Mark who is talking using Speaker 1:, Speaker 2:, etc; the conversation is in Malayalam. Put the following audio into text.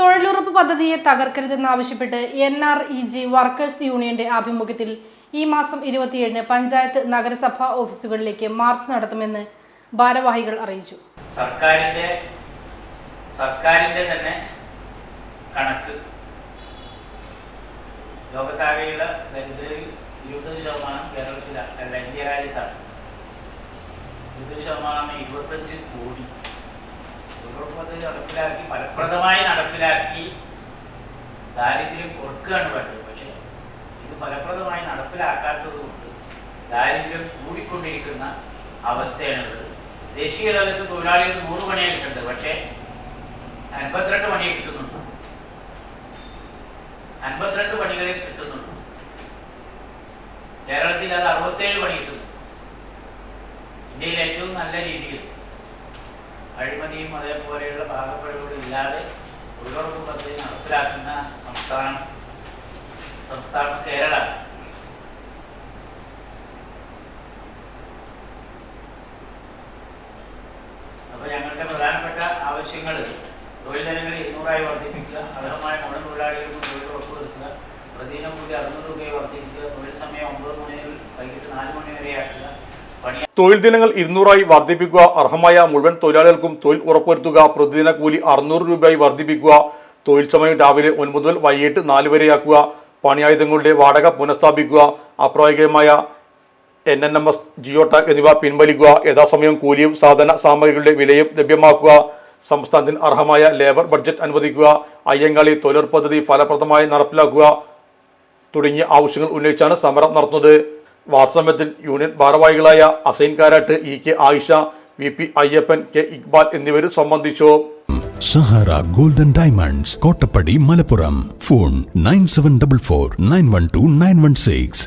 Speaker 1: തൊഴിലുറപ്പ് പദ്ധതിയെ തകർക്കരുതെന്നാവശ്യപ്പെട്ട് N R E G workers യൂണിയന്റെ ആഭിമുഖ്യത്തിൽ ഈ മാസം ഇരുപത്തിയേഴിന് പഞ്ചായത്ത് നഗരസഭാ ഓഫീസുകളിലേക്ക് മാർച്ച് നടത്തുമെന്ന് ഭാരവാഹികൾ അറിയിച്ചു.
Speaker 2: സർക്കാരിന്റെ സർക്കാരിന്റെ തന്നെ കണക്ക്. ലോകത്താകെയുള്ള ദരിദ്രരിൽ ഇരുപത് ശതമാനം കേരളത്തിലാണ് ഇന്ത്യ രാജ്യത്താണ്. ഇരുപത് ശതമാനം ഇരുപത്തഞ്ച് കോടി. നടപ്പിലാക്കി ഫലപ്രദമായി നടപ്പിലാക്കി ദാരിദ്ര്യം കുറക്കുകയാണ് വേണ്ടത്. പക്ഷേ ഇത് ഫലപ്രദമായി നടപ്പിലാക്കാത്തത് കൊണ്ട് ദാരിദ്ര്യം കൂടിക്കൊണ്ടിരിക്കുന്ന അവസ്ഥയാണുള്ളത്. ദേശീയ തലത്തിൽ തൊഴിലാളികൾ നൂറ് മണിയാണ് കിട്ടുന്നത് പക്ഷേ അൻപത്തിരണ്ട് മണിയെ കിട്ടുന്നുണ്ട് അൻപത്തിരണ്ട് പണികളെ കിട്ടുന്നുണ്ട് കേരളത്തിൽ അത് അറുപത്തേഴ് പണി കിട്ടുന്നു. ഇന്ത്യയിൽ ഏറ്റവും നല്ല രീതിയിൽ. അഴിമതിയും അതേപോലെയുള്ള ഭാഗപ്പഴിവുകളും ഇല്ലാതെ തൊഴിലുറപ്പ് പദ്ധതി നടപ്പിലാക്കുന്ന സംസ്ഥാനം സംസ്ഥാനം കേരള. അപ്പൊ ഞങ്ങളുടെ പ്രധാനപ്പെട്ട ആവശ്യങ്ങൾ തൊഴിൽ ദിനങ്ങൾ ഇരുന്നൂറായി വർദ്ധിപ്പിക്കുക അർഹമായ മുഴുവൻ തൊഴിലാളികൾക്ക് തൊഴിൽ ഉറപ്പുവരുത്തുക പ്രതിദിനം കൂലി അറുന്നൂറ് രൂപയെ വർദ്ധിപ്പിക്കുക തൊഴിൽ സമയം ഒമ്പത് മണി വൈകിട്ട് നാല് മണി വരെയാക്കുക
Speaker 3: തൊഴിൽ ദിനങ്ങൾ ഇരുന്നൂറായി വർദ്ധിപ്പിക്കുക അർഹമായ മുഴുവൻ തൊഴിലാളികൾക്കും തൊഴിൽ ഉറപ്പുവരുത്തുക പ്രതിദിന കൂലി അറുന്നൂറ് രൂപയായി വർദ്ധിപ്പിക്കുക തൊഴിൽ സമയം രാവിലെ ഒൻപത് മുതൽ വൈകിട്ട് നാല് വരെയാക്കുക പണിയായുധങ്ങളുടെ വാടക പുനഃസ്ഥാപിക്കുക അപ്രായോഗികമായ N N M S geo tag എന്നിവ പിൻവലിക്കുക യഥാസമയം കൂലിയും സാധന സാമഗ്രികളുടെ വിലയും ലഭ്യമാക്കുക സംസ്ഥാനത്തിന് അർഹമായ ലേബർ ബഡ്ജറ്റ് അനുവദിക്കുക അയ്യങ്കാളി തൊഴിലുറപ്പ് പദ്ധതി ഫലപ്രദമായി നടപ്പിലാക്കുക തുടങ്ങിയ ആവശ്യങ്ങൾ ഉന്നയിച്ചാണ് സമരം നടത്തുന്നത്. വാർത്താസമ്മേളനത്തിൽ യൂണിയൻ ഭാരവാഹികളായ Assain Karat E K Ayisha V P Ayyappan K Iqbal എന്നിവർ സംബന്ധിച്ചു.
Speaker 4: Sahara golden diamonds Kottappadi Malappuram. Phone nine seven double four nine one two nine one six.